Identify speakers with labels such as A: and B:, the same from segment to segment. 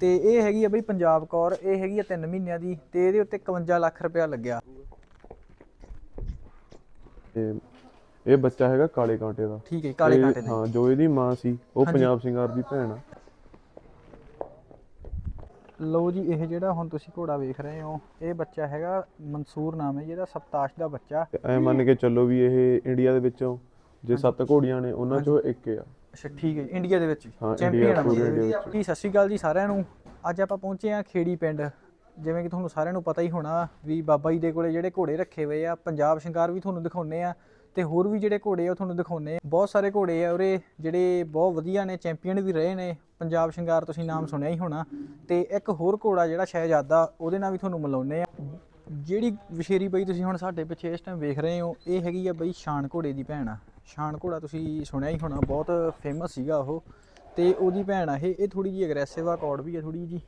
A: ਤੇ ਇਹ ਹੈਗੀ ਆ ਬਈ ਪੰਜਾਬ ਕੌਰ ਇਹ ਹੈਗੀ ਆ 3 ਮਹੀਨਿਆਂ ਦੀ ਤੇ ਇਹਦੇ ਉੱਤੇ 51 ਲੱਖ ਰੁਪਇਆ ਲੱਗਿਆ।
B: ਤੇ ਇਹ ਬੱਚਾ ਹੈਗਾ ਕਾਲੇ ਕਾਂਟੇ ਦਾ।
A: ਠੀਕ ਹੈ ਕਾਲੇ ਕਾਂਟੇ ਦੇ।
B: ਹਾਂ ਜੋ ਇਹਦੀ ਮਾਂ ਸੀ ਉਹ ਪੰਜਾਬ ਸਿੰਘਾਰ ਦੀ ਭੈਣ ਆ।
A: ਲਓ ਜੀ ਇਹ ਜਿਹੜਾ ਹੁਣ ਤੁਸੀਂ ਘੋੜਾ ਵੇਖ ਰਹੇ ਹੋ ਇਹ ਬੱਚਾ ਹੈਗਾ ਮਨਸੂਰ ਨਾਮ ਹੈ ਜਿਹਦਾ ਸਪਤਾਸ਼ ਦਾ ਬੱਚਾ।
B: ਐ ਮੰਨ ਕੇ ਚੱਲੋ ਵੀ ਇਹ ਇੰਡੀਆ ਦੇ ਵਿੱਚੋਂ ਜੇ ਸੱਤ ਘੋੜੀਆਂ ਨੇ ਉਹਨਾਂ ਚੋਂ ਇੱਕ ਆ
A: ਅੱਛਾ ਠੀਕ ਹੈ ਜੀ, ਇੰਡੀਆ ਦੇ ਵਿੱਚ
B: ਹਾਂ,
A: ਚੈਂਪੀਅਨ
B: ਪੂਰੇ ਇੰਡੀਆ ਵਿੱਚ।
A: ਜੀ ਸਤਿ ਸ਼੍ਰੀ ਅਕਾਲ ਜੀ ਸਾਰਿਆਂ ਨੂੰ। ਅੱਜ ਆਪਾਂ ਪਹੁੰਚੇ ਆ ਖੇੜੀ ਪਿੰਡ। ਜਿਵੇਂ ਕਿ ਤੁਹਾਨੂੰ ਸਾਰਿਆਂ ਨੂੰ ਪਤਾ ਹੀ ਹੋਣਾ ਵੀ ਬਾਬਾ ਜੀ ਦੇ ਕੋਲੇ ਜਿਹੜੇ ਘੋੜੇ ਰੱਖੇ ਹੋਏ ਆ ਪੰਜਾਬ ਸ਼ਿੰਗਾਰ ਵੀ ਤੁਹਾਨੂੰ ਦਿਖਾਉਨੇ ਆ ਤੇ ਹੋਰ ਵੀ ਜਿਹੜੇ ਘੋੜੇ ਆ ਉਹ ਤੁਹਾਨੂੰ ਦਿਖਾਉਨੇ ਆ। ਬਹੁਤ ਸਾਰੇ ਘੋੜੇ ਆ ਉਰੇ ਜਿਹੜੇ ਬਹੁਤ ਵਧੀਆ ਨੇ ਚੈਂਪੀਅਨ ਵੀ ਰਹੇ ਨੇ ਪੰਜਾਬ ਸ਼ਿੰਗਾਰ ਤੁਸੀਂ ਨਾਮ ਸੁਣਿਆ ਹੀ ਹੋਣਾ। ਤੇ ਇੱਕ ਹੋਰ ਘੋੜਾ ਜਿਹੜਾ ਸ਼ਹਿਜ਼ਾਦਾ ਉਹਦੇ ਨਾਲ ਵੀ ਤੁਹਾਨੂੰ ਮਿਲਾਉਨੇ ਆ। ਜਿਹੜੀ ਵਿਸ਼ੇਰੀ ਬਈ ਤੁਸੀਂ ਹੁਣ ਸਾਡੇ ਪਿੱਛੇ ਇਸ ਟਾਈਮ ਵੇਖ ਰਹੇ ਹੋ ਇਹ ਹੈਗੀ ਆ ਬਈ ਸ਼ਾਨ ਘੋੜੇ ਦੀ ਭੈਣ ਆ। ਸ਼ਾਨ ਘੋੜਾ ਤੁਸੀਂ ਸੁਣਿਆ ਹੀ ਹੋਣਾ, ਬਹੁਤ ਫੇਮਸ ਸੀਗਾ ਉਹ। ਤੇ ਉਹਦੀ ਭੈਣ ਆ ਇਹ ਇਹ ਥੋੜੀ ਜਿਹੀ ਅਗਰੈਸਿਵ ਆ, ਕੌੜ ਵੀ ਆ ਥੋੜੀ ਜੀ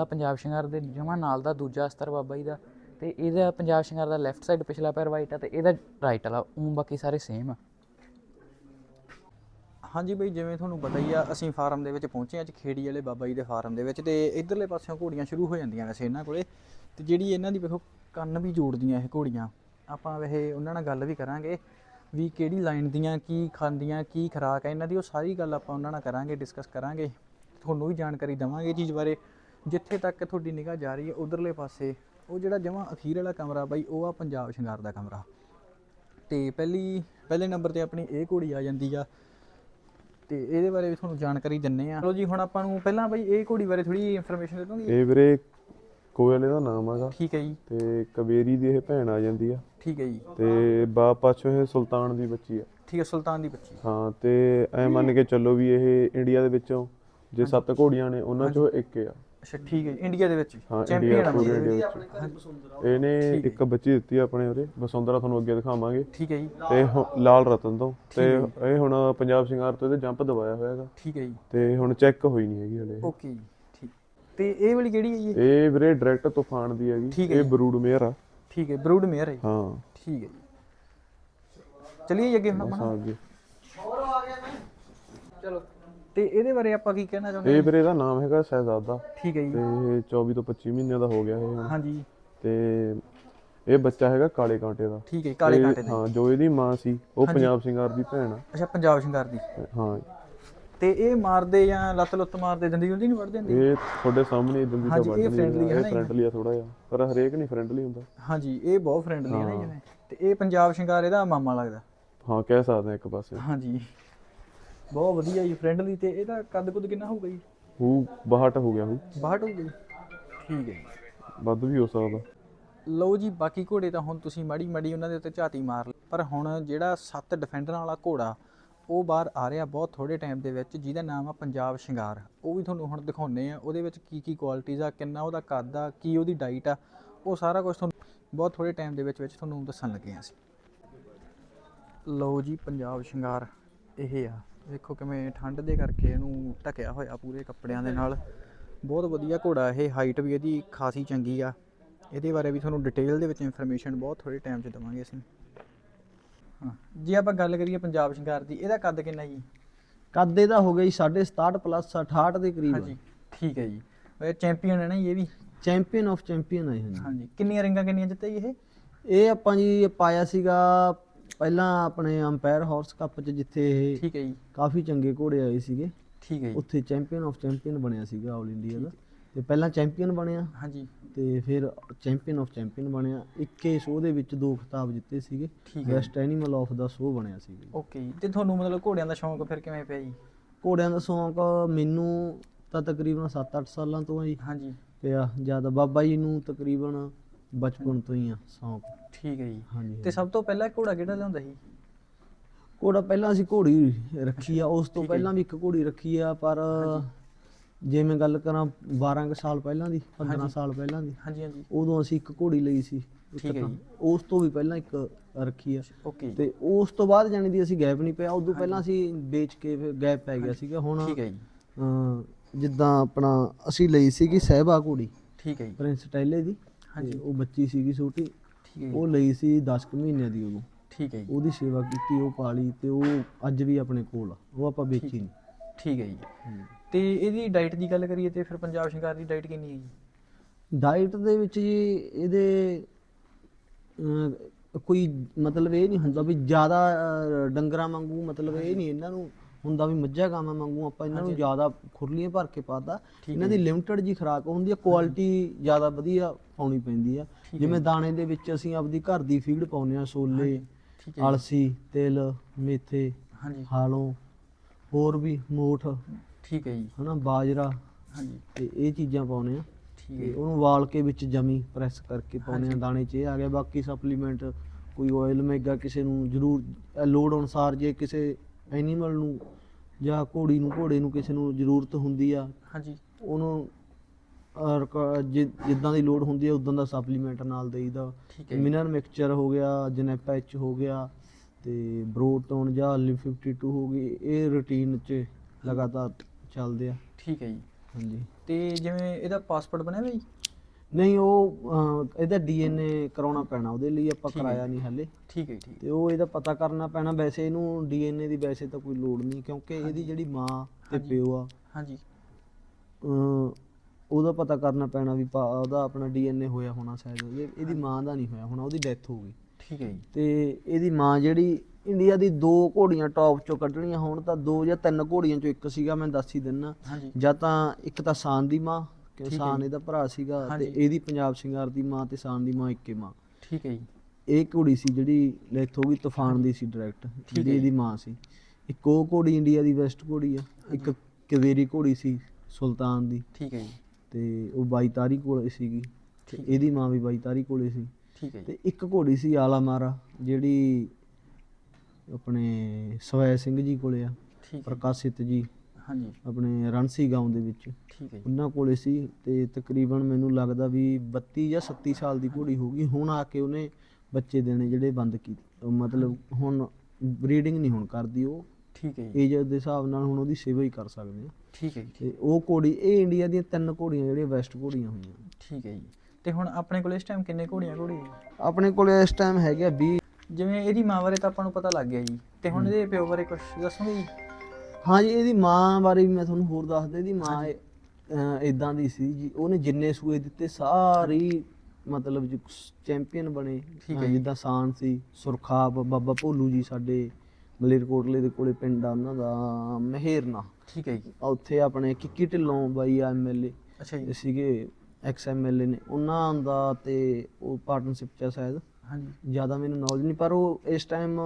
A: ਇਹ ਪੰਜਾਬ ਸ਼ਿੰਗਾਰ ਦੇ ਜਮਾ ਨਾਲ ਦਾ ਦੂਜਾ ਅਸਤਰ ਬਾਬਾ ਜੀ ਦਾ ਤੇ ਇਹਦਾ ਪੰਜਾਬ ਸ਼ਿੰਗਾਰ ਦਾ ਲੈਫਟ ਸਾਈਡ ਪਿਛਲਾ ਪੈਰ ਵਾਈਟ ਆ ਤੇ ਇਹਦਾ ਰਾਈਟ ਵਾਲਾ ਉਹ ਬਾਕੀ ਸਾਰੇ ਸੇਮ ਆ। ਹਾਂਜੀ ਬਈ, ਜਿਵੇਂ ਤੁਹਾਨੂੰ ਪਤਾ ਹੀ ਆ, ਅਸੀਂ ਫਾਰਮ ਦੇ ਵਿੱਚ ਪਹੁੰਚੇ ਅੱਜ ਖੇੜੀ ਵਾਲੇ ਬਾਬਾ ਜੀ ਦੇ ਫਾਰਮ ਦੇ ਵਿੱਚ ਤੇ ਇਧਰਲੇ ਪਾਸਿਓਂ ਘੋੜੀਆਂ ਸ਼ੁਰੂ ਹੋ ਜਾਂਦੀਆਂ ਵੈਸੇ ਇਹਨਾਂ ਕੋਲੇ। ਤੇ ਜਿਹੜੀ ਇਹਨਾਂ ਦੀ ਵੇਖੋ, ਕੰਨ ਵੀ ਜੋੜਦੀਆਂ ਇਹ ਘੋੜੀਆਂ। ਆਪਾਂ ਵੈਸੇ ਉਹਨਾਂ ਨਾਲ ਗੱਲ ਵੀ ਕਰਾਂਗੇ ਵੀ ਕਿਹੜੀ ਲਾਈਨ ਦੀਆਂ, ਕੀ ਖਾਂਦੀਆਂ, ਕੀ ਖੁਰਾਕ ਹੈ ਇਹਨਾਂ ਦੀ ਉਹ ਸਾਰੀ ਗੱਲ ਆਪਾਂ ਉਹਨਾਂ ਨਾਲ ਕਰਾਂਗੇ ਡਿਸਕਸ ਕਰਾਂਗੇ। ਤੁਹਾਨੂੰ ਵੀ ਜਾਣਕਾਰੀ ਦਵਾਂਗੇ ਇਹ ਚੀਜ਼ ਬਾਰੇ। ਜਿੱਥੇ ਤੱਕ ਤੁਹਾਡੀ ਨਿਗਾਹ ਜਾ ਰਹੀ ਹੈ ਉਧਰਲੇ ਪਾਸੇ ਉਹ ਜਿਹੜਾ ਜਮਾਂ ਅਖੀਰ ਵਾਲਾ ਕਮਰਾ ਬਾਈ ਉਹ ਆ ਪੰਜਾਬ ਸ਼ਿੰਗਾਰ ਦਾ ਕਮਰਾ। ਤੇ ਪਹਿਲੀ ਪਹਿਲੇ ਨੰਬਰ ਤੇ ਆਪਣੀ ਇਹ ਘੋੜੀ ਆ ਜਾਂਦੀ ਆ। ਤੇ ਇਹਦੇ ਬਾਰੇ ਵੀ ਤੁਹਾਨੂੰ ਜਾਣਕਾਰੀ ਦਿੰਨੇ ਆ। ਚਲੋ ਜੀ ਹੁਣ ਆਪਾਂ ਨੂੰ ਪਹਿਲਾਂ ਬਈ ਇਹ ਘੋੜੀ ਬਾਰੇ ਥੋੜੀ ਇਨਫੋਰਮੇਸ਼ਨ ਦੇ ਦੋਗੇ?
B: ਇਹ ਵੀਰੇ ਕੋਇਲੇ ਦਾ ਨਾਮ ਹੈਗਾ।
A: ਠੀਕ ਹੈ ਜੀ।
B: ਤੇ ਕਵੇਰੀ ਦੀ ਇਹ ਭੈਣ ਆ ਜਾਂਦੀ ਆ।
A: ਠੀਕ ਹੈ ਜੀ।
B: ਤੇ ਬਾਪ ਪਾਛੋਂ ਇਹ ਸੁਲਤਾਨ ਦੀ ਬੱਚੀ ਆ।
A: ਠੀਕ ਹੈ ਸੁਲਤਾਨ ਦੀ ਬੱਚੀ।
B: ਹਾਂ ਤੇ ਐ ਮੰਨ ਕੇ ਚੱਲੋ ਵੀ ਇਹ ਇੰਡੀਆ ਦੇ ਵਿੱਚੋਂ ਜੇ ਸੱਤ ਘੋੜੀਆਂ ਨੇ ਉਹਨਾਂ ਚੋਂ ਇੱਕ ਆ।
A: ਅੱਛਾ ਠੀਕ ਹੈ ਜੀ, ਇੰਡੀਆ ਦੇ ਵਿੱਚ
B: ਹਾਂ
A: ਚੈਂਪੀਅਨ
B: ਇੰਡੀਆ
A: ਆ
B: ਪੂਰੇ। ਇੰਡੀਆ ਵਿੱਚ। ਇਹਨੇ ਇੱਕ ਬੱਚੀ ਦਿੱਤੀ ਆ ਆਪਣੇ ਉਰੇ। ਬਸੁੰਦਰਾ ਤੁਹਾਨੂੰ ਅੱਗੇ ਦਿਖਾਵਾਂਗੇ।
A: ਠੀਕ ਹੈ ਜੀ।
B: ਤੇ ਹੁ- ਲਾਲ ਰਤਨ ਤੋਂ। ਤੇ ਇਹ ਹੁਣ ਪੰਜਾਬ ਸਿੰਘਾਰ ਤੋਂ ਇਹਦੇ ਜੰਪ ਦਵਾਇਆ ਹੋਇਆ ਹੈਗਾ।
A: ਠੀਕ ਹੈ ਜੀ।
B: ਤੇ ਹੁਣ ਚੈੱਕ ਹੋਈ ਨਹੀਂ ਹੈਗੀ ਹਲੇ।
A: ਓਕੇ ਜੀ ਠੀਕ। ਤੇ ਇਹ ਵਾਲੀ ਕਿਹੜੀ ਹੈ ਜੀ?
B: ਇਹ ਵੀਰੇ ਡਾਇਰੈਕਟ ਤੂਫਾਨ ਦੀ ਹੈਗੀ।
A: ਠੀਕ ਹੈ
B: ਇਹ ਬਰੂਡ ਮੇਅਰ ਆ।
A: ਠੀਕ ਹੈ ਬਰੂਡ ਮੇਅਰ ਹੈ ਜੀ।
B: ਹਾਂ।
A: ਠੀਕ ਹੈ ਜੀ। ਚਲਿਏ ਜੀ ਅੱਗੇ ਹੁਣ ਆਪਾਂ
B: ਸਾਹ ਅੱਗੇ
A: ਚਲੋ। ਤੇ ਇਹਦੇ ਬਾਰੇ ਆਪਾਂ ਕੀ ਕਹਿਣਾ ਚਾਹੁੰਦੇ
B: ਇਹ ਵੀਰੇ ਦਾ ਨਾਮ ਹੈਗਾ ਸਹਿਜ਼ਾਦਾ
A: ਠੀਕ ਹੈ ਜੀ।
B: ਤੇ ਇਹ 24 ਤੋਂ 25 ਮਹੀਨਿਆਂ ਦਾ ਹੋ ਗਿਆ ਇਹ ਹੁਣ।
A: ਹਾਂਜੀ।
B: ਤੇ ਇਹ ਬੱਚਾ ਹੈਗਾ ਕਾਲੇ ਕਾਂਟੇ ਦਾ।
A: ਠੀਕ ਹੈ ਕਾਲੇ ਕਾਂਟੇ ਦੇ
B: ਹਾਂ ਜੋ ਇਹਦੀ ਮਾਂ ਸੀ ਉਹ ਪੰਜਾਬ ਸਿੰਘਾਰ ਦੀ ਭੈਣ ਆ।
A: ਅੱਛਾ ਪੰਜਾਬ ਸ਼ਿੰਗਾਰ ਦੀ।
B: ਹਾਂ।
A: ਤੇ ਇਹ ਮਾਰਦੇ ਜਾਂ ਲੱਤ ਲੁੱਤ ਮਾਰਦੇ ਦੰਦੀ ਦੁੰਦੀ ਨਹੀਂ ਵੜਦੇ ਹੁੰਦੇ?
B: ਇਹ ਤੁਹਾਡੇ ਸਾਹਮਣੇ ਦੰਦੀ
A: ਹਾਂਜੀ,
B: ਤਾਂ
A: ਇਹ
B: ਵੱਢ
A: friendly ਹੈ ਨਾ
B: ਇਹ ਫ੍ਰੈਂਡਲੀ ਆ ਥੋੜਾ ਜਿਹਾ। ਪਰ ਹਰੇਕ ਨਹੀਂ ਫ੍ਰੈਂਡਲੀ ਹੁੰਦਾ।
A: ਹਾਂਜੀ ਇਹ ਬਹੁਤ ਫਰੈਂਡਲੀ ਹੈ। ਨਾ ਜਿਵੇਂ ਤੇ ਇਹ ਪੰਜਾਬ ਸ਼ਿੰਗਾਰ ਇਹਦਾ ਮਾਮਾ ਲੱਗਦਾ।
B: ਹਾਂ ਕਹਿ ਸਕਦੇ ਇੱਕ ਪਾਸੇ।
A: ਹਾਂਜੀ। ਬਹੁਤ ਵਧੀਆ ਜੀ ਫਰੈਂਡਲੀ ਤੇ ਇਹਦਾ ਕੱਦ ਕੁੱਦ ਕਿੰਨਾ ਹੋਊਗਾ ਜੀ?
B: ਉਹ 62 ਹੋ ਗਿਆ ਉਹ
A: 62 ਹੋਊਗਾ ਜੀ? ਠੀਕ ਹੈ ਜੀ।
B: ਵੱਧ ਵੀ ਹੋ ਸਕਦਾ।
A: ਲਓ ਜੀ ਬਾਕੀ ਘੋੜੇ ਤਾਂ ਹੁਣ ਤੁਸੀਂ ਮਾੜੀ ਮਾੜੀ ਉਹਨਾਂ ਦੇ ਉੱਤੇ ਝਾਤੀ ਮਾਰ ਲਈ। ਪਰ ਹੁਣ ਜਿਹੜਾ ਸੱਤ ਡਿਫੈਂਡਰਾਂ ਵਾਲਾ ਘੋੜਾ ਉਹ ਬਾਹਰ ਆ ਰਿਹਾ ਬਹੁਤ ਥੋੜੇ ਟਾਈਮ ਦੇ ਵਿੱਚ ਜਿਹਦਾ ਨਾਮ ਆ ਪੰਜਾਬ ਸ਼ਿੰਗਾਰ। ਉਹ ਵੀ ਤੁਹਾਨੂੰ ਹੁਣ ਦਿਖਾਉਨੇ ਆ ਉਹਦੇ ਵਿੱਚ ਕੀ ਕੀ ਕੁਆਲਿਟੀਜ਼ ਆ ਕਿੰਨਾ ਉਹਦਾ ਕੱਦ ਆ ਕੀ ਉਹਦੀ ਡਾਈਟ ਆ ਉਹ ਸਾਰਾ ਕੁਝ ਤੁਹਾਨੂੰ ਬਹੁਤ ਥੋੜੇ ਟਾਈਮ ਦੇ ਵਿੱਚ ਵਿੱਚ ਤੁਹਾਨੂੰ ਦੱਸਣ ਲੱਗੇ ਆ ਅਸੀਂ। ਲਓ ਜੀ ਪੰਜਾਬ ਸ਼ਿੰਗਾਰ ਇਹ ਆ। ਦੇਖੋ ਕਿਵੇਂ ਠੰਡ ਦੇ ਕਰਕੇ ਇਹਨੂੰ ਢਕਿਆ ਹੋਇਆ ਪੂਰੇ ਕੱਪੜਿਆਂ ਦੇ ਨਾਲ। ਬਹੁਤ ਵਧੀਆ ਘੋੜਾ ਇਹ ਹਾਈਟ ਵੀ ਇਹਦੀ ਖਾਸੀ ਚੰਗੀ ਆ। ਇਹਦੇ ਬਾਰੇ ਵੀ ਤੁਹਾਨੂੰ ਡਿਟੇਲ ਦੇ ਵਿੱਚ ਇਨਫੋਰਮੇਸ਼ਨ ਬਹੁਤ ਥੋੜੇ ਟਾਈਮ 'ਚ ਦਵਾਂਗੇ ਅਸੀਂ। ਹਾਂ ਜੇ ਆਪਾਂ ਗੱਲ ਕਰੀਏ ਪੰਜਾਬ ਸ਼ਿੰਗਾਰ ਦੀ ਇਹਦਾ ਕੱਦ ਕਿੰਨਾ ਜੀ?
C: ਕੱਦ ਇਹਦਾ ਹੋ ਗਿਆ ਜੀ 67 ਪਲੱਸ 68 ਦੇ ਕਰੀਬ
A: ਹਾਂਜੀ ਠੀਕ ਹੈ ਜੀ। ਇਹ ਚੈਂਪੀਅਨ ਹੈ ਨਾ ਇਹ ਵੀ?
C: ਚੈਂਪੀਅਨ ਆਫ ਚੈਂਪੀਅਨ ਹੈ ਹਾਂਜੀ
A: ਕਿੰਨੀਆਂ ਰਿੰਗਾਂ ਕਿੰਨੀਆਂ ਜਿੱਤੇ ਜੀ ਇਹ?
C: ਇਹ ਆਪਾਂ ਜੀ ਪਾਇਆ ਸੀਗਾ ਪਹਿਲਾਂ ਆਪਣੇ ਅੰਪਾਇਰ ਹਾਰਸ ਕੱਪ 'ਚ ਜਿੱਥੇ ਇਹ
A: ਠੀਕ ਹੈ ਜੀ।
C: ਕਾਫੀ ਚੰਗੇ ਘੋੜੇ ਆਏ ਸੀਗੇ।
A: ਠੀਕ ਹੈ ਜੀ।
C: ਉੱਥੇ ਚੈਂਪੀਅਨ ਆਫ ਚੈਂਪੀਅਨ ਬਣਿਆ ਸੀਗਾ ਆਲ ਇੰਡੀਆ ਦਾ। ਤੇ ਪਹਿਲਾਂ ਚੈਂਪੀਅਨ ਬਣਿਆ।
A: ਹਾਂਜੀ।
C: ਤੇ ਫਿਰ ਚੈਂਪੀਅਨ ਆਫ ਚੈਂਪੀਅਨ ਬਣਿਆ। ਇੱਕੇ ਸ਼ੋਅ ਦੇ ਵਿੱਚ ਦੋ ਖਿਤਾਬ ਜਿੱਤੇ ਸੀਗੇ।
A: ਹੈ।
C: ਬੈਸਟ ਐਨੀਮਲ ਆਫ ਦਾ ਸ਼ੋਅ ਬਣਿਆ ਸੀਗਾ।
A: ਓਕੇ ਜੀ। ਤੇ ਤੁਹਾਨੂੰ ਮਤਲਬ ਘੋੜਿਆਂ ਦਾ ਸ਼ੌਂਕ ਫਿਰ ਕਿਵੇਂ ਪਿਆ ਜੀ?
C: ਘੋੜਿਆਂ ਦਾ ਸ਼ੌਂਕ ਮੈਨੂੰ ਤਾਂ ਤਕਰੀਬਨ 7-8 ਸਾਲਾਂ ਤੋਂ ਆ ਜੀ।
A: ਹਾਂਜੀ।
C: ਪਿਆ ਜ਼ਿਆਦਾ ਬਾਬਾ ਜੀ ਨੂੰ ਤਕਰੀਬਨ ਬਚਪਨ ਤੋਂ ਹੀ ਆ ਸ਼ੌਂਕ।
A: ਠੀਕ ਹੈ ਜੀ।
C: ਹਾਂਜੀ
A: ਤੇ ਸਭ ਤੋਂ ਪਹਿਲਾਂ ਘੋੜਾ ਕਿਹੜਾ ਲਿਆਉਂਦਾ ਸੀ?
C: ਘੋੜਾ ਪਹਿਲਾਂ ਅਸੀਂ ਘੋੜੀ ਰੱਖੀ ਆ ਉਸ ਤੋਂ ਪਹਿਲਾਂ ਵੀ ਇੱਕ ਘੋੜੀ ਰੱਖੀ ਆ ਪਰ ਜੇ ਮੈਂ ਗੱਲ ਕਰਾਂ 12 ਕੁ ਸਾਲ ਪਹਿਲਾਂ ਦੀ 15 ਸਾਲ ਪਹਿਲਾਂ ਦੀ
A: ਹਾਂਜੀ ਹਾਂਜੀ।
C: ਉਦੋਂ ਅਸੀਂ ਇੱਕ ਘੋੜੀ ਲਈ ਸੀ ਇੱਕ
A: ਠੀਕ ਹੈ
C: ਤਾਂ।
A: ਜੀ।
C: ਉਸ ਤੋਂ ਵੀ ਪਹਿਲਾਂ ਇੱਕ ਰੱਖੀ ਆ।
A: ਓਕੇ
C: ਤੇ ਉਸ ਤੋਂ ਬਾਅਦ ਜਾਣੀ ਦੀ ਅਸੀਂ ਗੈਪ ਨਹੀਂ ਪਿਆ ਉਦੋਂ ਪਹਿਲਾਂ ਅਸੀਂ ਵੇਚ ਕੇ ਫਿਰ ਗੈਪ ਪੈ ਗਿਆ ਸੀਗਾ ਹੁਣ
A: ਠੀਕ ਹੈ ਜੀ।
C: ਅਮ, ਜਿੱਦਾਂ ਆਪਣਾ ਅਸੀਂ ਲਈ ਸੀਗੀ ਸਹਿਬਾ ਘੋੜੀ
A: ਠੀਕ ਹੈ ਜੀ।
C: ਪ੍ਰਿੰਸ ਟੈਲੇ ਦੀ।
A: ਹਾਂਜੀ।
C: ਉਹ ਬੱਚੀ ਸੀਗੀ ਛੋਟੀ
A: ਠੀਕ ਹੈ ਜੀ।
C: ਉਹ ਲਈ ਸੀ 10 ਕੁ ਮਹੀਨਿਆਂ ਦੀ ਉਦੋਂ।
A: ਠੀਕ ਹੈ ਜੀ।
C: ਉਹਦੀ ਸੇਵਾ ਕੀਤੀ ਉਹ ਪਾਲੀ ਤੇ ਉਹ ਅੱਜ ਵੀ ਆਪਣੇ ਕੋਲ ਆ। ਉਹ ਆਪਾਂ ਵੇਚੀ ਨਹੀਂ।
A: ਠੀਕ ਹੈ ਜੀ। ਤੇ ਇਹਦੀ ਡਾਈਟ ਦੀ ਗੱਲ ਕਰੀਏ ਤੇ ਫਿਰ ਪੰਜਾਬ ਸ਼ਿੰਗਾਰ ਦੀ ਡਾਈਟ ਕਿੰਨੀ ਹੈ ਜੀ?
C: ਡਾਈਟ ਦੇ ਵਿੱਚ ਜੀ ਇਹਦੇ ਅਮ, ਕੋਈ ਮਤਲਬ ਇਹ ਨਹੀਂ ਹੁੰਦਾ ਵੀ ਜ਼ਿਆਦਾ ਅ, ਡੰਗਰਾਂ ਵਾਂਗੂ ਮਤਲਬ ਇਹ ਨਹੀਂ ਇਹਨਾਂ ਨੂੰ ਹੁੰਦਾ ਵੀ ਮੱਝਾਂ ਗਾਵਾਂ ਵਾਂਗੂ ਆਪਾਂ ਇਹਨਾਂ ਨੂੰ ਜ਼ਿਆਦਾ ਖੁਰਲੀਆਂ ਭਰ ਕੇ ਪਾਤਾ। ਇਹਨਾਂ ਦੀ ਲਿਮਟਿਡ ਜੀ ਖੁਰਾਕ ਹੁੰਦੀ ਹੈ ਕੁਆਲਿਟੀ ਜ਼ਿਆਦਾ ਵਧੀਆ ਪਾਉਣੀ ਪੈਂਦੀ ਆ ਜਿਵੇਂ ਦਾਣੇ ਦੇ ਵਿੱਚ ਅਸੀਂ ਆਪਦੀ ਘਰ ਦੀ ਫੀਡ ਪਾਉਂਦੇ ਆ ਸੋਲੇ ਅਲਸੀ ਤਿਲ ਮੇਥੇ
A: ਹਾਂਜੀ।
C: ਹਾਲੋਂ ਹੋਰ ਵੀ ਮੋਠ
A: ਠੀਕ ਹੈ ਜੀ।
C: ਹਨਾ ਬਾਜਰਾ
A: ਹਾਂਜੀ।
C: ਤੇ ਇਹ ਚੀਜ਼ਾਂ ਪਾਉਨੇ ਆ
A: ਠੀਕ ਹੈ
C: ਉਹਨੂੰ ਵਾਲ ਕੇ ਵਿੱਚ ਜਮੀ ਪ੍ਰੈਸ ਕਰਕੇ ਪਾਉਨੇ ਆ ਦਾਣੇ 'ਚ ਇਹ ਆ ਗਿਆ। ਬਾਕੀ ਸਪਲੀਮੈਂਟ ਕੋਈ ਆਇਲ ਮੈਗਾ ਕਿਸੇ ਨੂੰ ਜ਼ਰੂਰ ਲੋੜ ਅਨੁਸਾਰ ਜੇ ਕਿਸੇ ਐਨੀਮਲ ਨੂੰ ਜਾਂ ਘੋੜੀ ਨੂੰ ਘੋੜੇ ਨੂੰ ਕਿਸੇ ਨੂੰ ਜ਼ਰੂਰਤ ਹੁੰਦੀ ਆ
A: ਹਾਂਜੀ।
C: ਉਹਨੂੰ ਜਿ- ਜਿੱਦਾਂ ਦੀ ਲੋੜ ਹੁੰਦੀ ਹੈ ਉਦਾਂ ਦਾ ਸਪਲੀਮੈਂਟ ਨਾਲ ਦੇਈਦਾ।
A: ਠੀਕ ਹੈ
C: ਮਿਕਸਚਰ ਹੋ ਗਿਆ ਜਨੈਪਾ ਐਚ ਹੋ ਗਿਆ ਤੇ ਬਰੋਟੋਨ ਜਾਂ ਲਿਵ 52 ਹੋ ਗਈ ਇਹ ਰੂਟੀਨ 'ਚ ਲਗਾਤਾਰ ਚੱਲਦੇ ਆ।
A: ਠੀਕ ਹੈ ਜੀ।
C: ਹਾਂਜੀ।
A: ਤੇ ਜਿਵੇਂ ਇਹਦਾ ਪਾਸਪੋਰਟ ਬਣਿਆ ਹੋਇਆ ਜੀ?
C: ਨਹੀਂ ਉਹ ਅਹ, ਇਹਦਾ ਡੀਐਨਏ ਕਰਾਉਣਾ ਪੈਣਾ ਉਹਦੇ ਲਈ ਆਪਾਂ
A: ਠੀਕ ਹੈ।
C: ਕਰਾਇਆ ਨਹੀਂ ਹਲੇ।
A: ਠੀਕ ਹੈ ਜੀ, ਠੀਕ
C: ਤੇ ਉਹ ਇਹਦਾ ਪਤਾ ਕਰਨਾ ਪੈਣਾ। ਵੈਸੇ ਇਹਨੂੰ ਡੀਐਨਏ ਦੀ ਵੈਸੇ ਤਾਂ ਕੋਈ ਲੋੜ ਨਹੀਂ ਕਿਉਂਕਿ ਇਹਦੀ ਜਿਹੜੀ ਮਾਂ ਤੇ
A: ਹਾਂਜੀ।
C: ਪਿਓ ਆ
A: ਹਾਂਜੀ।
C: ਅਹ, ਉਹਦਾ ਪਤਾ ਕਰਨਾ ਪੈਣਾ ਵੀ ਪਾ- ਉਹਦਾ ਆਪਣਾ ਡੀਐਨਏ ਹੋਇਆ ਹੋਣਾ ਸ਼ਾਇਦ। ਇਹ- ਇਹਦੀ ਮਾਂ ਦਾ ਨਹੀਂ ਹੋਇਆ ਹੋਣਾ ਉਹਦੀ ਡੈਥ ਹੋ ਗਈ।
A: ਠੀਕ ਹੈ ਜੀ।
C: ਤੇ ਇਹਦੀ ਮਾਂ ਜਿਹੜੀ ਇੰਡੀਆ ਦੀ ਦੋ ਘੋੜੀਆਂ ਟੌਪ ਚੋਂ ਕੱਢਣੀਆਂ ਹੋਣ ਤਾਂ ਦੋ ਜਾਂ ਤਿੰਨ ਘੋੜੀਆਂ ਚੋਂ ਇੱਕ ਸੀਗਾ ਮੈਂ ਦੱਸ ਹੀ ਦਿੰਨਾ।
A: ਹਾਂਜੀ।
C: ਜਾਂ ਤਾਂ ਇੱਕ ਤਾਂ ਸਾਨ ਦੀ ਮਾਂ ਕਿ ਸਾਨ। ਇਹਦਾ ਭਰਾ ਸੀਗਾ ਤੇ। ਇਹਦੀ ਪੰਜਾਬ ਸ਼ਿੰਗਾਰ ਦੀ ਮਾਂ ਤੇ ਸਾਨ ਦੀ ਮਾਂ ਇੱਕੇ ਮਾਂ।
A: ਠੀਕ ਹੈ ਜੀ।
C: ਇਹ ਘੋੜੀ ਸੀ ਜਿਹੜੀ ਡੈਥ ਹੋ ਗਈ ਤੂਫਾਨ ਦੀ ਸੀ ਡਾਇਰੈਕਟ ਜਿਹੜੀ। ਇਹਦੀ ਮਾਂ ਸੀ। ਇੱਕ ਉਹ ਘੋੜੀ ਇੰਡੀਆ ਦੀ ਵੈਸਟ ਘੋੜੀ ਆ ਇੱਕ ਕਵੇਰੀ ਘੋੜੀ ਸੀ ਸੁਲਤਾਨ ਦੀ।
A: ਠੀਕ ਹੈ ਜੀ।
C: ਤੇ ਉਹ ਬਾਈ ਤਾਰੀ ਕੋਲੇ ਸੀਗੀ। ਤੇ ਇਹਦੀ ਮਾਂ ਵੀ ਬਾਈ ਤਾਰੀ ਕੋਲੇ ਸੀ।
A: ਠੀਕ ਹੈ
C: ਤੇ ਇੱਕ ਘੋੜੀ ਸੀ ਆਲਾ ਮਾਰਾ ਜਿਹੜੀ ਆਪਣੇ ਸਵੈ ਸਿੰਘ ਜੀ ਕੋਲੇ ਆ ਪ੍ਰਕਾਸ਼ਿਤ ਜੀ।
A: ਹਾਂਜੀ।
C: ਆਪਣੇ ਰਣਸੀ ਗਾਉਂ ਦੇ ਵਿੱਚ।
A: ਠੀਕ ਹੈ ਜੀ।
C: ਉਹਨਾਂ ਕੋਲੇ ਸੀ ਤੇ ਤਕਰੀਬਨ ਮੈਨੂੰ ਲੱਗਦਾ ਵੀ 32 ਜਾਂ 37 ਸਾਲ ਦੀ ਘੋੜੀ ਹੋਊਗੀ ਹੁਣ ਆ ਕੇ ਉਹਨੇ ਬੱਚੇ ਦੇਣੇ ਜਿਹੜੇ ਬੰਦ ਕੀਤੇ। ਮਤਲਬ ਹੁਣ ਬਰੀਡਿੰਗ ਨਹੀਂ ਹੁਣ ਕਰਦੀ ਉਹ।
A: ਠੀਕ ਹੈ ਜੀ।
C: ਏਜ ਦੇ ਹਿਸਾਬ ਨਾਲ ਹੁਣ ਉਹਦੀ ਸੇਵਾ ਹੀ ਕਰ ਸਕਦੇ ਆ।
A: ਠੀਕ ਹੈ ਜੀ।
C: ਤੇ ਉਹ ਘੋੜੀ ਇਹ ਇੰਡੀਆ ਦੀਆਂ ਤਿੰਨ ਘੋੜੀਆਂ ਜਿਹੜੀਆਂ ਵੈਸਟ ਘੋੜੀਆਂ ਹੋਈਆਂ।
A: ਠੀਕ ਹੈ ਜੀ। ਤੇ ਹੁਣ ਆਪਣੇ ਕੋਲ ਇਸ ਟਾਈਮ ਕਿੰਨੇ ਘੋੜੀਆਂ ਘੋੜੀ
C: ਆਪਣੇ ਕੋਲੇ ਇਸ ਟਾਈਮ ਹੈਗੇ ਆ 20
A: ਜਿਵੇਂ ਇਹਦੀ ਮਾਂ ਬਾਰੇ ਤਾਂ ਆਪਾਂ ਨੂੰ ਪਤਾ ਲੱਗ ਗਿਆ ਜੀ। ਤੇ ਹੁਣ ਇਹਦੇ ਪਿਓ ਬਾਰੇ ਕੁਝ ਦੱਸੋਗੇ ਜੀ?
C: ਹਾਂ ਜੀ ਇਹਦੀ ਮਾਂ ਬਾਰੇ ਵੀ ਮੈਂ ਤੁਹਾਨੂੰ ਹੋਰ ਦੱਸ ਦਿਆਂ ਇਹਦੀ ਮਾਂ ਇਦਾਂ ਦੀ ਸੀ ਜੀ। ਉਹਨੇ ਜਿੰਨੇ ਸੂਏ ਦਿੱਤੇ ਸਾਰੀ ਮਤਲਬ ਜੀ ਚੈਂਪੀਅਨ ਬਣੇ।
A: ਠੀਕ
C: ਹਾਂ। ਜਿੱਦਾਂ ਸਾਨ ਸੀ ਸੁਰਖਾਬ ਬਾਬਾ ਭੋਲੂ ਜੀ ਸਾਡੇ ਮਲੇਰਕੋਟਲੇ ਦੇ ਕੋਲੇ ਪਿੰਡ ਆ ਉਹਨਾਂ ਦਾ ਮਹਿਰਨਾ
A: ਠੀਕ ਹੈ ਜੀ।
C: ਉੱਥੇ ਆਪਣੇ ਕਿੱਕੀ ਢਿੱਲੋਂ ਬਾਈ ਐਮਐਲਏ
A: ਅੱਛਾ ਜੀ।
C: ਸੀਗੇ ਐਕਸ ਐਮਐਲਏ ਨੇ। ਉਹਨਾਂ ਦਾ ਤੇ ਉਹ ਪਾਰਟਨਰਸ਼ਿਪ ਚ ਸ਼ਾਇਦ।
A: ਹਾਂਜੀ।
C: ਜ਼ਿਆਦਾ ਮੈਨੂੰ ਨੌਲੇਜ ਨਹੀਂ ਪਰ ਉਹ ਇਸ ਟਾਈਮ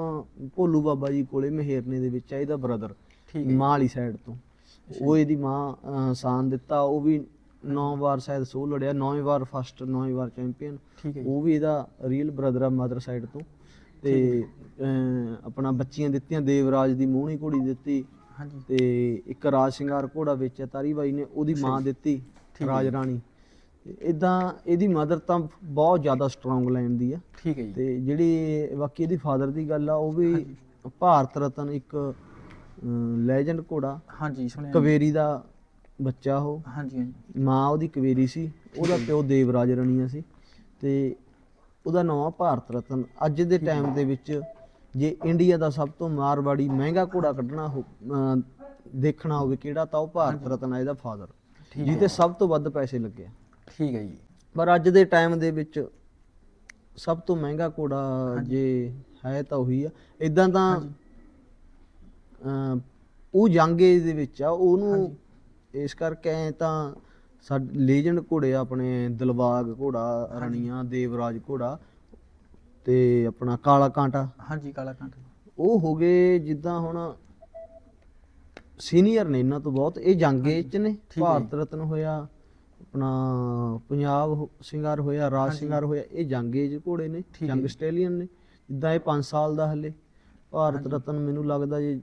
C: ਭੋਲੂ ਬਾਬਾ ਜੀ ਕੋਲੇ ਮਹਿਰਨੇ ਦੇ ਵਿੱਚ ਆ ਇਹਦਾ ਬ੍ਰਦਰ ਮਾਂ ਵਾਲੀ ਸਾਈਡ ਤੋਂ। ਉਹ ਇਹਦੀ ਮਾਂ ਸਾਨ ਦਿੱਤਾ ਉਹ ਵੀ 9 ਵਾਰ ਸ਼ਾਇਦ ਸੋ ਲੜਿਆ 9 ਵਾਰ ਫਸਟ 9 ਵਾਰ ਚੈਂਪੀਅਨ ਉਹ ਵੀ ਇਹਦਾ ਰੀਅਲ ਬ੍ਰਦਰ ਆ ਮਦਰ ਸਾਈਡ ਤੋਂ। ਤੇ ਆਪਣਾ ਬੱਚੀਆਂ ਦਿੱਤੀਆਂ ਦੇਵਰਾਜ ਦੀ ਮੋਹਣੀ ਘੋੜੀ ਦਿੱਤੀ।
A: ਹਾਂਜੀ।
C: ਤੇ ਇੱਕ ਰਾਜ ਸ਼ਿੰਗਾਰ ਘੋੜਾ ਵੇਚਿਆ ਤਾਰੀ ਬਾਈ ਨੇ ਉਹਦੀ ਮਾਂ ਦਿੱਤੀ ਰਾਜ ਰਾਣੀ। ਇਦਾਂ ਇਹਦੀ ਮਦਰ ਤਾਂ ਬਹੁਤ ਜ਼ਿਆਦਾ ਸਟਰੋਂਗ ਲਾਈਨ ਦੀ ਆ।
A: ਠੀਕ ਹੈ ਜੀ।
C: ਤੇ ਜਿਹੜੀ ਬਾਕੀ ਇਹਦੀ ਫਾਦਰ ਦੀ ਗੱਲ ਆ ਉਹ ਵੀ ਭਾਰਤ ਰਤਨ ਇੱਕ ਲੈਜੈਂਡ ਘੋੜਾ
A: ਹਾਂਜੀ ਸੁਣਿਆ।
C: ਕਵੇਰੀ ਦਾ ਬੱਚਾ ਉਹ।
A: ਹਾਂਜੀ ਹਾਂਜੀ।
C: ਮਾਂ ਉਹਦੀ ਕਵੇਰੀ ਸੀ ਉਹਦਾ ਪਿਓ ਦੇਵਰਾਜ ਰਣੀਆ ਸੀ ਤੇ ਉਹਦਾ ਨਾਮ ਭਾਰਤ ਰਤਨ। ਅੱਜ ਦੇ ਟਾਈਮ ਦੇ ਵਿੱਚ ਜੇ ਇੰਡੀਆ ਦਾ ਸਭ ਤੋਂ ਮਾਰਵਾੜੀ ਮਹਿੰਗਾ ਘੋੜਾ ਕੱਢਣਾ ਹੋ ਦੇਖਣਾ ਹੋਵੇ ਕਿਹੜਾ ਤਾਂ ਉਹ ਭਾਰਤ ਰਤਨ ਆ ਇਹਦਾ ਫਾਦਰ ਜਿਹਦੇ ਸਭ ਤੋਂ ਵੱਧ ਪੈਸੇ ਲੱਗੇ।
A: ਠੀਕ ਹੈ ਜੀ।
C: ਪਰ ਅੱਜ ਦੇ ਟਾਈਮ ਦੇ ਵਿੱਚ ਸਭ ਤੋਂ ਮਹਿੰਗਾ ਘੋੜਾ ਜੇ ਹੈ ਤਾਂ ਉਹੀ ਆ। ਇਦਾਂ ਤਾਂ ਉਹ ਜੰਗ ਏਜ ਦੇ ਵਿੱਚ ਆ ਉਹਨੂੰ ਇਸ ਕਰਕੇ ਐਂ ਤਾਂ ਸਾਡੇ ਲੀਜੈਂਡ ਘੋੜੇ ਆ ਆਪਣੇ ਦਿਲਬਾਗ ਘੋੜਾ ਰਣੀਆਂ ਦੇਵਰਾਜ ਘੋੜਾ ਤੇ ਆਪਣਾ ਕਾਲਾ ਕਾਂਟਾ।
A: ਹਾਂਜੀ ਕਾਲਾ ਕੰਠ
C: ਉਹ ਹੋ ਗਏ ਜਿੱਦਾਂ ਹੁਣ ਸੀਨੀਅਰ ਨੇ ਇਹਨਾਂ ਤੋਂ ਬਹੁਤ। ਇਹ ਜੰਗ ਏਜ ਚ ਨੇ ਭਾਰਤ ਰਤਨ ਹੋਇਆ ਆਪਣਾ ਪੰਜਾਬ ਸ਼ਿੰਗਾਰ ਹੋਇਆ ਰਾਜ ਸ਼ਿੰਗਾਰ ਹੋਇਆ ਇਹ ਜੰਗ ਏਜ ਘੋੜੇ ਨੇ ਜੰਗ। ਆਸਟ੍ਰੇਲੀਅਨ ਨੇ ਜਿੱਦਾਂ ਇਹ 5 ਸਾਲ ਦਾ ਹਲੇ। ਭਾਰਤ ਰਤਨ ਮੈਨੂੰ ਲੱਗਦਾ ਜੇ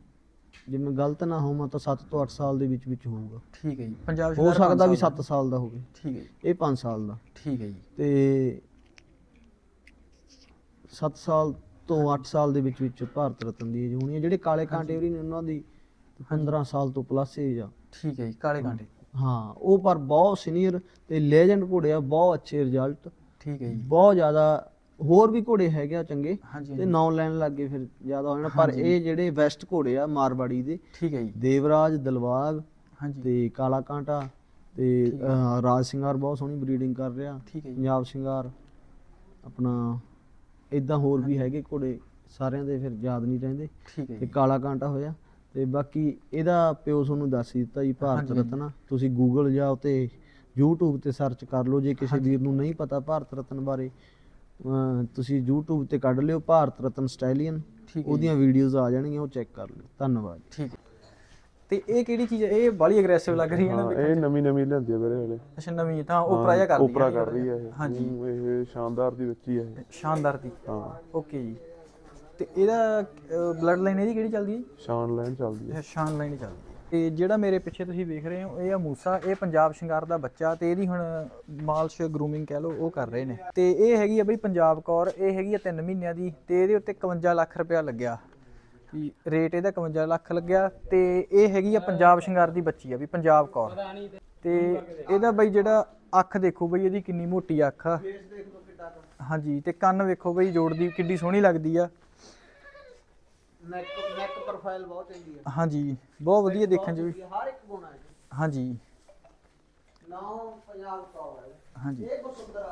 C: ਜੇ ਮੈਂ ਗਲਤ ਨਾ ਹੋਵਾਂ ਤਾਂ 7 ਤੋਂ 8 ਸਾਲ ਦੇ ਵਿੱਚ ਵਿੱਚ ਹੋਊਗਾ।
A: ਠੀਕ ਹੈ ਜੀ ਪੰਜਾਬ
C: ਹੋ
A: ਪੰਜ
C: ਸਕਦਾ ਵੀ
A: ਸਾਲ
C: 7 ਸਾਲ ਦਾ ਹੋਵੇ।
A: ਠੀਕ ਹੈ ਜੀ।
C: ਇਹ 5 ਸਾਲ ਦਾ।
A: ਠੀਕ ਹੈ ਜੀ।
C: ਤੇ 7 ਸਾਲ ਤੋਂ 8 ਸਾਲ ਦੇ ਵਿੱਚ ਵਿੱਚ ਭਾਰਤ ਰਤਨ ਦੀ ਏਜ ਹੋਣੀ ਹੈ। ਜਿਹੜੇ ਕਾਲੇ ਕਾਂਟੇ ਨੇ ਉਹਨਾਂ ਦੀ 15 ਸਾਲ ਤੋਂ ਪਲੱਸ ਏਜ ਆ।
A: ਠੀਕ ਹੈ ਜੀ ਕਾਲੇ ਕਾਂਟੇ।
C: ਹਾਂ ਉਹ ਪਰ ਬਹੁਤ ਸੀਨੀਅਰ ਤੇ ਲੈਜੈਂਡ ਘੋੜੇ ਆ ਬਹੁਤ ਅੱਛੇ ਰਿਜ਼ਲਟ
A: ਠੀਕ ਹੈ ਜੀ।
C: ਬਹੁਤ ਜ਼ਿਆਦਾ ਹੋਰ ਵੀ ਘੋੜੇ ਹੈਗੇ ਆ ਚੰਗੇ
A: ਹਾਂਜੀ
C: ਤੇ ਨਾਂ ਲੈਣ ਲੱਗੇ ਫਿਰ ਜ਼ਿਆਦਾ ਹੋ ਜਾਣਾ। ਪਰ ਇਹ ਜਿਹੜੇ ਵੈਸਟ ਘੋੜੇ ਆ ਮਾਰਵਾੜੀ ਦੇ
A: ਠੀਕ ਹੈ ਜੀ।
C: ਦੇਵਰਾਜ ਦਲਵਾਗ
A: ਹਾਂਜੀ।
C: ਤੇ ਕਾਲਾ ਕਾਂਟਾ ਤੇ ਅਹ, ਰਾਜ ਸਿੰਘਾਰ ਬਹੁਤ ਸੋਹਣੀ ਬਰੀਡਿੰਗ ਕਰ ਰਿਹਾ।
A: ਠੀਕ ਹੈ ਜੀ।
C: ਪੰਜਾਬ ਸਿੰਘਾਰ ਆਪਣਾ ਇਦਾਂ ਹੋਰ ਵੀ ਹੈਗੇ ਘੋੜੇ ਸਾਰਿਆਂ ਦੇ ਫਿਰ ਯਾਦ ਨਹੀਂ ਰਹਿੰਦੇ।
A: ਠੀਕ ਹੈ
C: ਤੇ
A: ਜੀ।
C: ਕਾਲਾ ਕਾਂਟਾ ਹੋਇਆ। ਤੇ ਬਾਕੀ ਇਹਦਾ ਪਿਓ ਤੁਹਾਨੂੰ ਦੱਸ ਹੀ ਦਿੱਤਾ ਜੀ ਭਾਰਤ
A: ਹਾਂਜੀ,
C: ਰਤਨ। ਤੁਸੀਂ ਗੂਗਲ ਜਾਓ ਤੇ YouTube ਤੇ ਸਰਚ ਕਰ ਲਓ ਜੇ ਕਿਸੇ ਵੀਰ ਨੂੰ ਨਹੀਂ ਪਤਾ ਭਾਰਤ ਰਤਨ ਬਾਰੇ। ਤੁਸੀਂ YouTube ਤੇ ਕੱਢ ਲਿਓ ਭਾਰਤ ਰਤਨ ਸਟਾਈਲੀਅਨ।
A: ਠੀਕ ਹੈ
C: ਉਹਦੀਆਂ ਵੀਡੀਓਜ਼ ਆ ਜਾਣਗੀਆਂ ਉਹ ਚੈੱਕ ਕਰ ਲਿਓ। ਧੰਨਵਾਦ।
A: ਠੀਕ ਹੈ। ਤੇ ਇਹ ਕਿਹੜੀ ਚੀਜ਼ ਹੈ? ਇਹ ਬੜੀ ਅਗਰੈਸਿਵ ਲੱਗ ਰਹੀ ਹੈ ਨਾ
B: ਹਾਂ ਇਹ ਨਵੀਂ ਨਵੀਂ ਲਿਆਂਦੀ ਆ ਵੀਰੇ ਹਲੇ।
A: ਅੱਛਾ ਨਵੀਂ ਤਾਂ ਉਪਰਾ ਜਿਹਾ ਕਰਦੀ
B: ਉਪਰਾ ਕਰ ਰਹੀ ਹੈ ਇਹ।
A: ਹਾਂਜੀ।
B: ਹੂੰ, ਇਹ ਸ਼ਾਨਦਾਰ ਦੀ ਬੱਚੀ ਹੈ ਇਹ।
A: ਸ਼ਾਨਦਾਰ ਦੀ।
B: ਹਾਂ।
A: ਓਕੇ ਜੀ। ਤੇ ਇਹਦਾ ਬਲੱਡ ਲਾਈਨ ਇਹਦੀ ਕਿਹੜੀ ਚੱਲਦੀ ਹੈ?
B: ਸ਼ਾਨ ਲੈਣ ਚੱਲਦੀ ਹੈ।
A: ਸ਼ਾਨ ਲਾਈਨ ਹੀ ਚੱਲਦੀ ਹੈ। ਤੇ ਜਿਹੜਾ ਮੇਰੇ ਪਿੱਛੇ ਤੁਸੀਂ ਵੇਖ ਰਹੇ ਹੋ, ਇਹ ਆ ਮੂਸਾ, ਇਹ ਪੰਜਾਬ ਸ਼ਿੰਗਾਰ ਦਾ ਬੱਚਾ ਤੇ ਇਹਦੀ ਹੁਣ ਮਾਲਸ਼ ਗਰੂਮਿੰਗ ਕਹਿ ਲਓ, ਉਹ ਕਰ ਰਹੇ ਨੇ। ਤੇ ਇਹ ਹੈਗੀ ਆ ਬਈ ਪੰਜਾਬ ਕੌਰ, ਇਹ ਹੈਗੀ ਆ 3 ਮਹੀਨਿਆਂ ਦੀ ਤੇ ਇਹਦੇ ਉੱਤੇ 51 ਲੱਖ ਰੁਪਇਆ ਲੱਗਿਆ। ਵੀ ਰੇਟ ਇਹਦਾ 51 ਲੱਖ ਲੱਗਿਆ ਤੇ ਇਹ ਹੈਗੀ ਆ ਪੰਜਾਬ ਸ਼ਿੰਗਾਰ ਦੀ ਬੱਚੀ ਆ ਵੀ ਪੰਜਾਬ ਕੌਰ। ਤੇ ਇਹਦਾ ਬਈ ਜਿਹੜਾ ਅੱਖ ਦੇਖੋ ਬਈ, ਇਹਦੀ ਕਿੰਨੀ ਮੋਟੀ ਅੱਖ ਆ। ਹਾਂਜੀ, ਤੇ ਕੰਨ ਵੇਖੋ ਬਈ ਜੋੜਦੀ ਕਿੱਡੀ ਸੋਹਣੀ ਲੱਗਦੀ ਆ।
C: ਨੈਕ ਨੈਕ ਪ੍ਰੋਫਾਈਲ ਬਹੁਤ ਚੰਗੀ ਹੈ
A: ਹਾਂਜੀ ਬਹੁਤ ਵਧੀਆ ਦੇਖਣ ਚ ਵੀ।
C: ਹਰ ਇੱਕ ਗੁਣ ਹੈ।
A: ਹਾਂਜੀ।
C: ਪੰਜਾਬ ਹੈ।
A: ਹਾਂਜੀ।
C: ਇਹ ਕੋ ਸੁੰਦਰ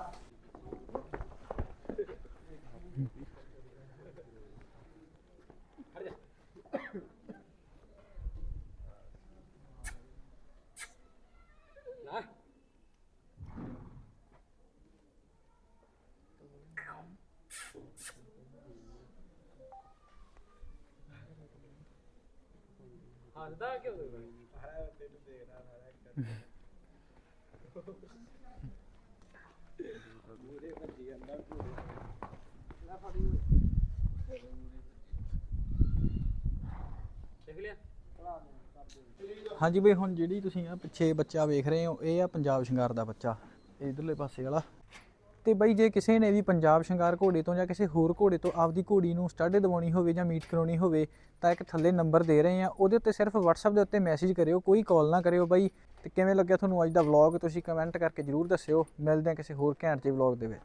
C: ਆ
A: ਹਾਂਜੀ ਬਈ, ਹੁਣ ਜਿਹੜੀ ਤੁਸੀਂ ਆ ਪਿੱਛੇ ਬੱਚਾ ਵੇਖ ਰਹੇ ਹੋ, ਇਹ ਆ ਪੰਜਾਬ ਸ਼ਿੰਗਾਰ ਦਾ ਬੱਚਾ ਇਧਰਲੇ ਪਾਸੇ ਵਾਲਾ। ਤੇ ਬਈ ਜੇ ਕਿਸੇ ਨੇ ਵੀ ਪੰਜਾਬ ਸ਼ਿੰਗਾਰ ਘੋੜੇ ਤੋਂ ਜਾਂ ਕਿਸੇ ਹੋਰ ਘੋੜੇ ਤੋਂ ਆਪਦੀ ਘੋੜੀ ਨੂੰ ਸਟੱਡ ਦਿਵਾਉਣੀ ਹੋਵੇ ਜਾਂ ਮੀਟ ਕਰਾਉਣੀ ਹੋਵੇ, ਤਾਂ ਇੱਕ ਥੱਲੇ ਨੰਬਰ ਦੇ ਰਹੇ ਆ ਉਹਦੇ ਉੱਤੇ ਸਿਰਫ WhatsApp ਦੇ ਉੱਤੇ ਮੈਸੇਜ ਕਰਿਓ, ਕੋਈ ਕਾਲ ਨਾ ਕਰਿਓ ਬਈ। ਤੇ ਕਿਵੇਂ ਲੱਗਿਆ ਤੁਹਾਨੂੰ ਅੱਜ ਦਾ ਵਲੌਗ ਤੁਸੀਂ ਕਮੈਂਟ ਕਰਕੇ ਜਰੂਰ ਦੱਸਿਓ। ਮਿਲਦੇ ਆ ਕਿਸੇ ਹੋਰ ਘੈਂਟ ਜਿਹੇ ਵਲੌਗ ਦੇ ਵਿੱਚ।